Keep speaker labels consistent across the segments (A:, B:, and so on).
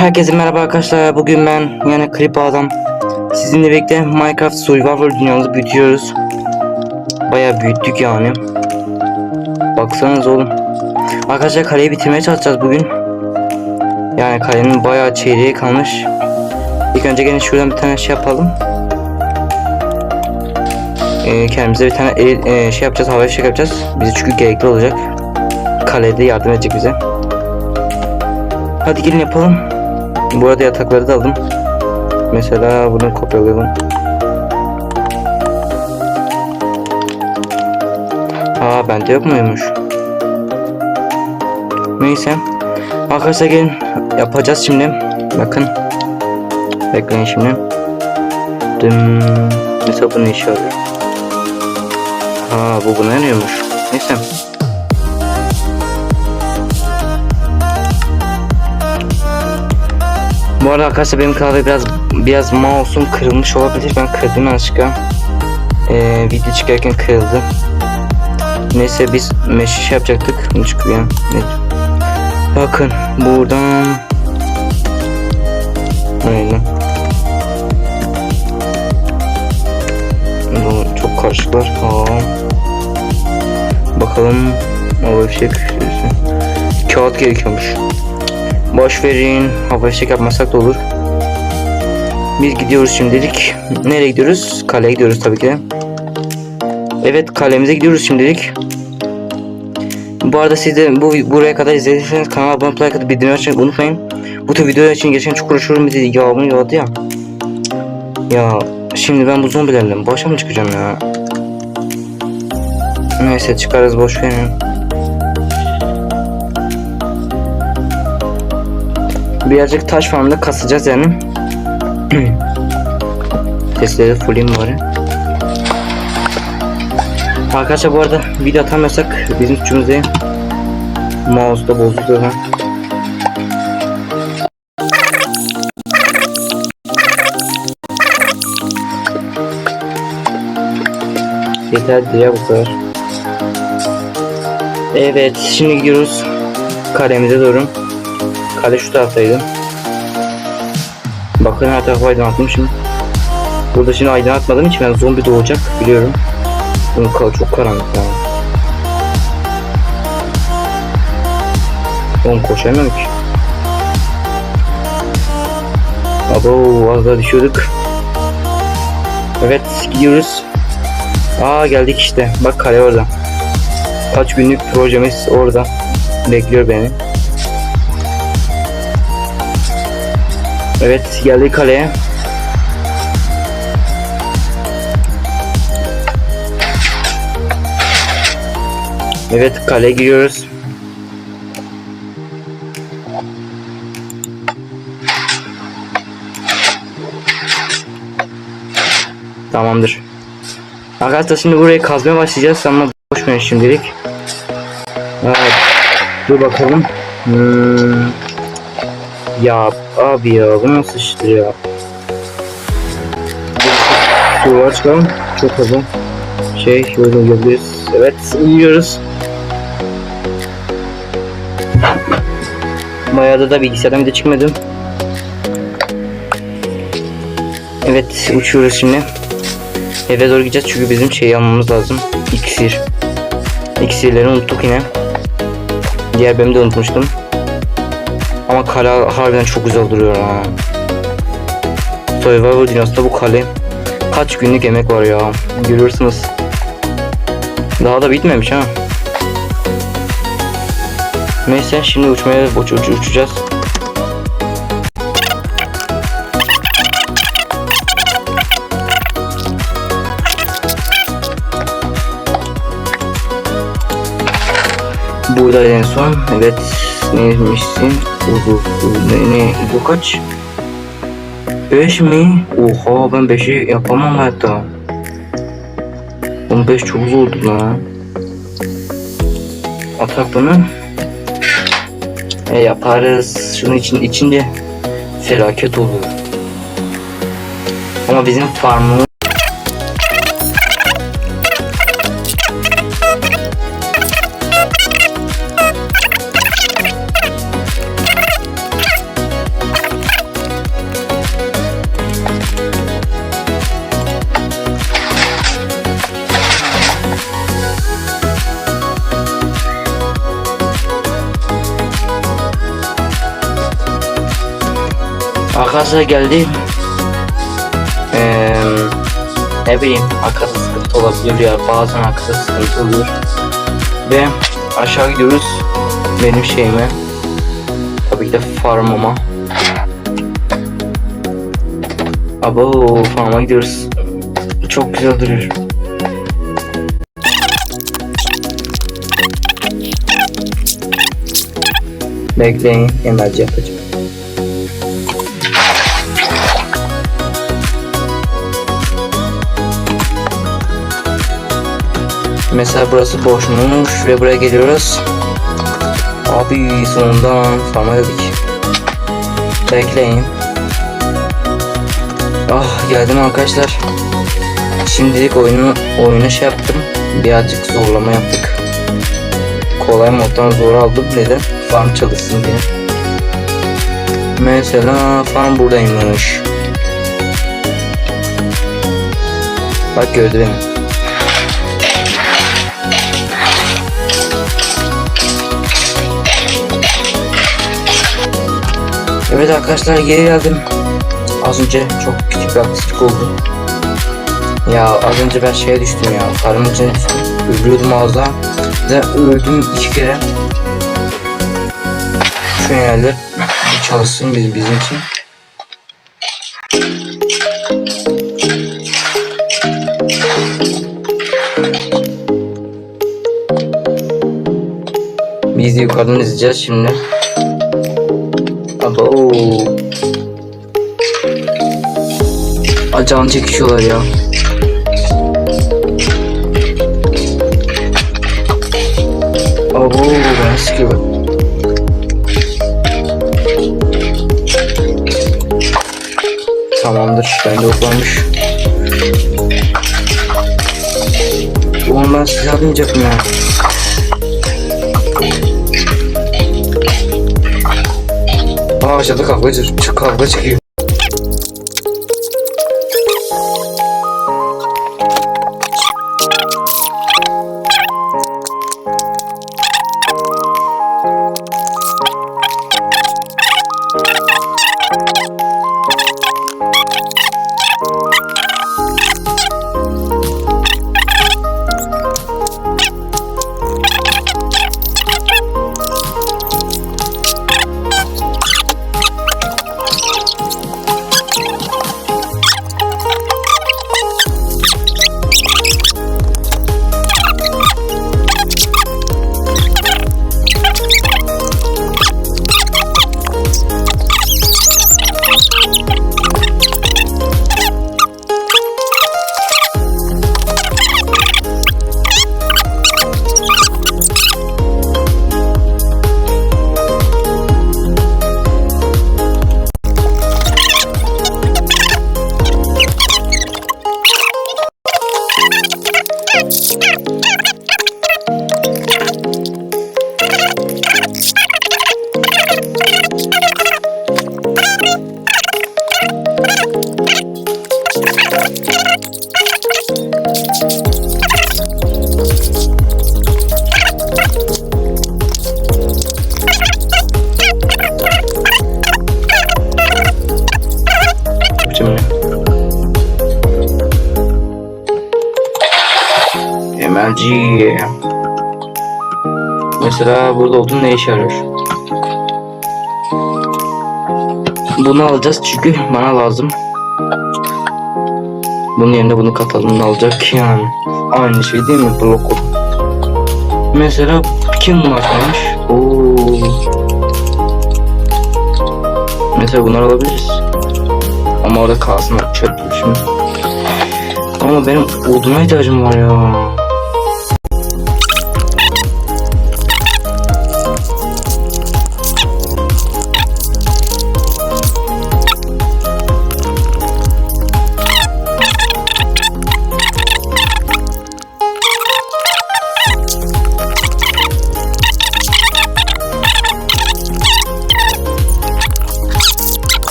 A: Herkese merhaba arkadaşlar. Bugün ben yani Krip Adam sizinle birlikte Minecraft Survival dünyamızı büyütüyoruz. Bayağı büyüttük yani. Baksanız oğlum. Arkadaşlar kaleyi bitirmeye çalışacağız bugün. Yani kalenin bayağı çeyreği kalmış. İlk önce gene şuradan bir tane şey yapalım. Ee, kendimize bir tane el- e, şey yapacağız, hava şey yapacağız. Bize çünkü gerekli olacak. Kalede yardım edecek bize. Hadi gelin yapalım. Bu arada yatakları da aldım. Mesela bunu kopyalayalım. Aa bende yok muymuş? Neyse. Arkadaşlar gelin yapacağız şimdi. Bakın. Bekleyin şimdi. Dım. Mesela bu ne işe yarıyor? Ha bu buna yarıyormuş. Neyse. Bu arada arkadaşlar benim klavye biraz biraz mouse'um kırılmış olabilir. Ben kırdım yanlışlıkla. Ee, video çıkarken kırıldı. Neyse biz meşe şey yapacaktık. Çıkıyor. Evet. Bakın buradan Aynen. Çok karışıklar. Aa. Bakalım. O fişek. Kağıt gerekiyormuş. Boş verin. Fişek yapmasak da olur. Biz gidiyoruz şimdilik. Nereye gidiyoruz? Kaleye gidiyoruz tabii ki. Evet kalemize gidiyoruz şimdilik. Bu arada siz de bu buraya kadar izlediyseniz kanala abone olmayı, like atıp bildirimleri açmayı unutmayın. Bu tür videolar için geçen çok uğraşıyorum bir de yağmur yağdı ya. Ya şimdi ben bu zombilerle başa mı çıkacağım ya? Neyse çıkarız boş verin. Birazcık taş farmda kasacağız yani. Testleri fulleyim bari. Arkadaşlar bu arada video atamıyorsak bizim suçumuz değil. Mouse da bozuldu ha. Yeter diye bu kadar. Evet şimdi gidiyoruz kalemize doğru. Kale şu taraftaydı. Bakın her tarafı aydınlatmışım. Burada şimdi aydınlatmadığım için ben zombi doğacak biliyorum. Bunun kal çok karanlık ya. Oğlum koşamıyorum ki. Abo az daha düşüyorduk. Evet gidiyoruz. Aa geldik işte. Bak kale orada. Kaç günlük projemiz orada. Bekliyor beni. Evet geldik kaleye. Evet kaleye giriyoruz. Tamamdır. Arkadaşlar şimdi burayı kazmaya başlayacağız ama boş verin şimdilik. Evet. Dur bakalım. Hmm. Ya abi ya bu nasıl iştir ya? Suya çıkalım. Çok hızlı. Şey böyle yapabiliriz. Evet iniyoruz. Bayağı da bilgisayardan bir de çıkmadım. Evet uçuyoruz şimdi. Eve doğru gideceğiz çünkü bizim şeyi almamız lazım. İksir. İksirleri unuttuk yine. Diğer bölümde unutmuştum. Ama kale harbiden çok güzel duruyor ha. Survivor dünyasında bu kale kaç günlük emek var ya. Görüyorsunuz. Daha da bitmemiş ha. Neyse şimdi uçmaya uç, uç, uçacağız. Burada en son evet neymişsin? Bu, bu, ne, ne, bu kaç? 5 mi? Oha ben 5'i yapamam hatta. 15 çok zordu lan. Atak bunu. E yaparız. Şunun için içinde felaket olur. Ama bizim farmımız Arkadaşlar geldi. Ee, ne bileyim arkada sıkıntı olabilir ya bazen arkada sıkıntı oluyor. Ve aşağı gidiyoruz benim şeyime. Tabii ki de farmıma. Abo farma gidiyoruz. Çok güzel duruyor. Bekleyin emelci yapacağım. Mesela burası boşmuş ve buraya geliyoruz. Abi sonunda farma dedik. Bekleyin. Ah geldim arkadaşlar. Şimdilik oyunu oyunu şey yaptım. Birazcık zorlama yaptık. Kolay moddan zor aldım neden? Farm çalışsın diye. Mesela farm buradaymış. Bak gördü beni. Evet arkadaşlar geri geldim. Az önce çok küçük bir aksilik oldu. Ya az önce ben şeye düştüm ya. Düştüm. Ölüyordum az daha. Ve öldüm iki kere. Şu yerler çalışsın bizim, bizim için. Biz de yukarıdan izleyeceğiz şimdi. Abo. Acan çekişiyorlar ya. Abo ben sıkıyorum. Tamamdır. Ben de oklanmış. Oğlum ben size almayacaktım ya. Ага, сейчас кавычек, кавычки. Mesela burada olduğun ne işe yarıyor? Bunu alacağız çünkü bana lazım. Bunun yerine bunu katalım ne olacak yani. Aynı şey değil mi blok Mesela kim bunu açmamış? Oo. Mesela bunları alabiliriz. Ama orada kalsın çöp şimdi. Ama benim oduna ihtiyacım var ya.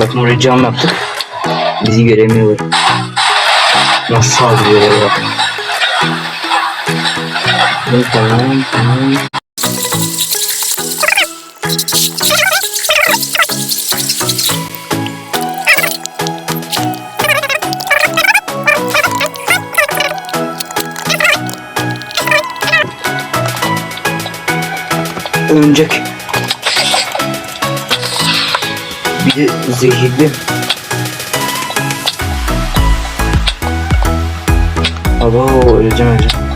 A: Bakın oraya cam yaptık. Bizi göremiyorlar. Nasıl saldırıyorlar bak. Tamam tamam. Örümcek. Bir de zehirli. Abo öleceğim öleceğim.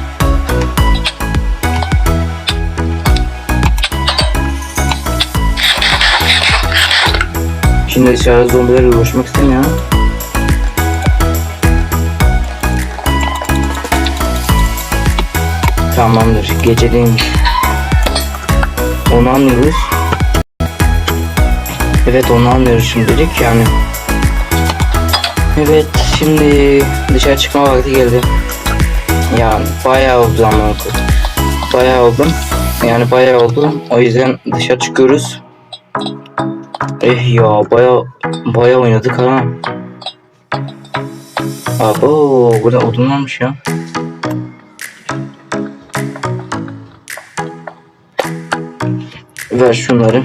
A: Şimdi dışarıda zombilerle uğraşmak istemiyorum. Tamamdır. Gecedeymiş. Onu anlıyoruz. Evet onu anlıyoruz şimdilik yani. Evet şimdi dışarı çıkma vakti geldi. Yani bayağı oldu ama Bayağı oldu. Yani bayağı oldu. O yüzden dışarı çıkıyoruz. Eh ya bayağı bayağı oynadık ha. Abo burada odun varmış ya. Ver şunları.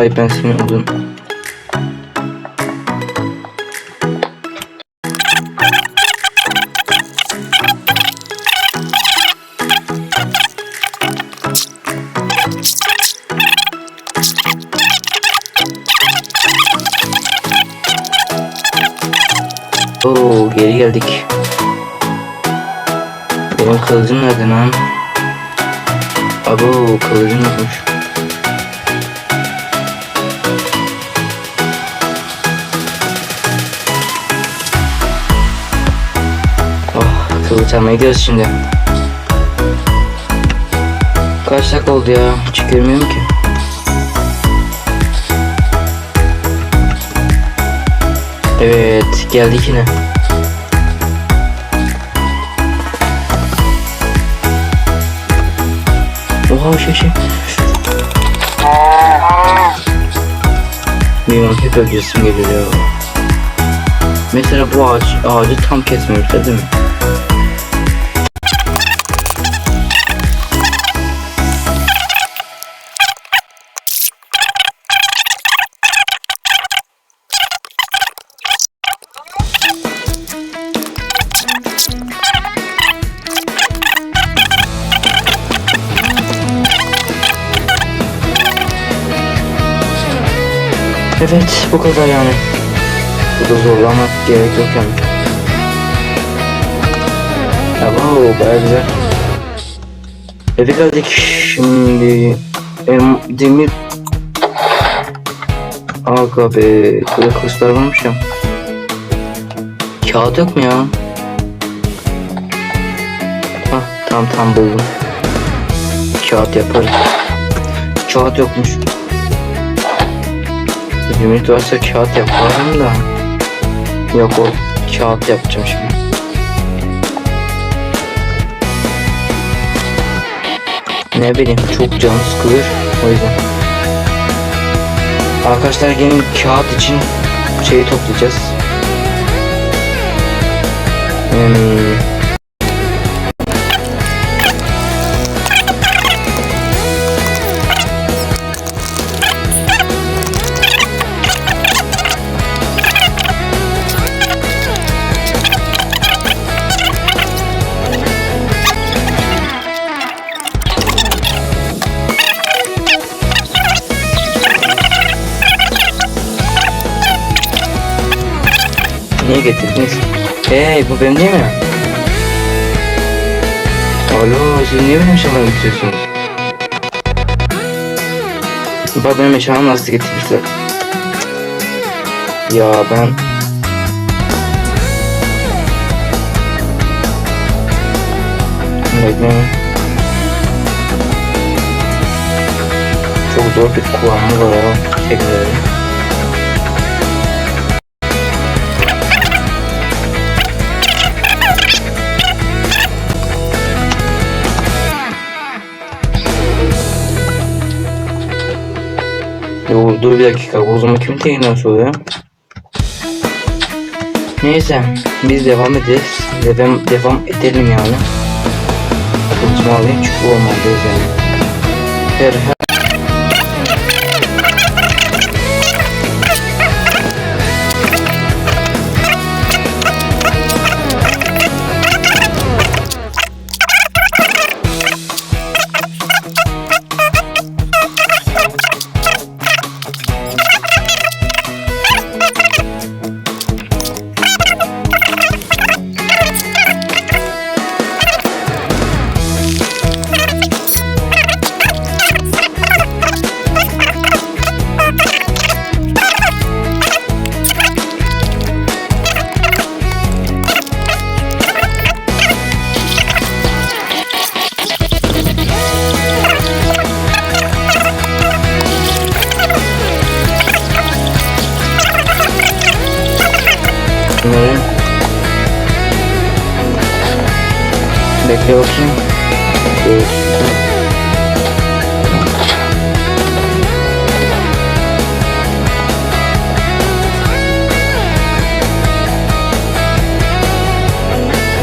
A: Hayır ben senin odun. Oo geri geldik. Benim kılıcım nerede lan? Abo kılıcım yokmuş. Almaya gidiyoruz şimdi. Kaç dakika oldu ya? Hiç görmüyorum ki. Evet geldik yine. Oha şey şey. Benim hep öldüresim geliyor. Mesela bu ağaç, ağacı tam kesmemişler değil mi? Evet bu kadar yani. Bu da zorlamak gerek yok yani. Tamam baya güzel. Eve geldik şimdi. Em, demir Aga be burada kılıçlar varmış ya. Kağıt yok mu ya? Hah tamam tamam buldum. Kağıt yaparım. Kağıt yokmuş. Limit varsa kağıt yaparım da. Yok o kağıt yapacağım şimdi. Ne bileyim çok canım sıkılır o yüzden. Arkadaşlar yeni kağıt için şeyi toplayacağız. Hmm. Hey değil mi? Alo siz niye benim eşyalarımı getiriyorsunuz? Bak benim eşyalarımı nasıl getirmişler? Ya ben... Bekleyin. Çok zor bir kullanımı var ya. Tekrar. Yo dur bir dakika. Zaman kim tekrar soruyor? Neyse biz devam ederiz. Devam, devam edelim yani. Kılıcımı alayım çünkü olmalıyız yani. Her, her... Dur.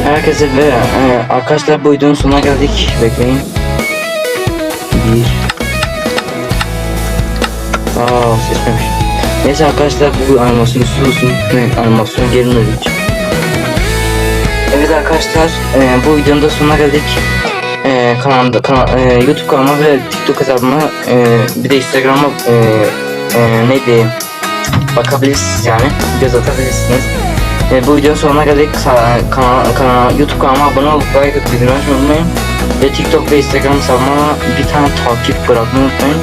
A: Herkese ve e, arkadaşlar bu videonun sonuna geldik. Bekleyin. Bir. Aa seçmemiş. Neyse arkadaşlar bu animasyon istiyorsun. Ne animasyon gelin ödeyeceğim. Evet arkadaşlar e, bu videonun da sonuna geldik. E, kanalımda, kana, e, YouTube kanalıma ve TikTok hesabıma e, bir de Instagram'a e, e, neydi bakabilirsiniz yani göz atabilirsiniz. E, bu videonun sonuna geldik. Kanal, kanal, YouTube kanalıma abone olup like atıp bildirim unutmayın. Ve TikTok ve Instagram hesabıma bir tane takip bırakmayı unutmayın.